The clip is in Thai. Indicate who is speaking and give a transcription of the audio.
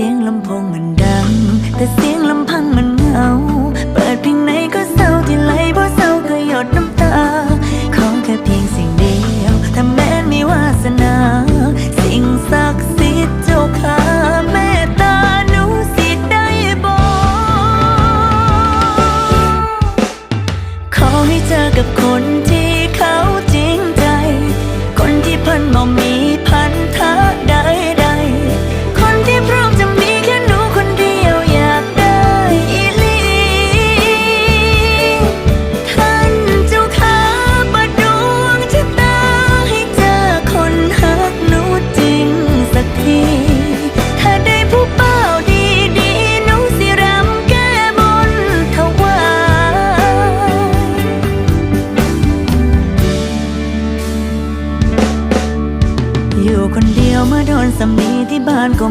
Speaker 1: เสียงลำโพงมันดังแต่เสียงลำ อยู่คนเดียวเมื่อโดนสามีที่บ้านก็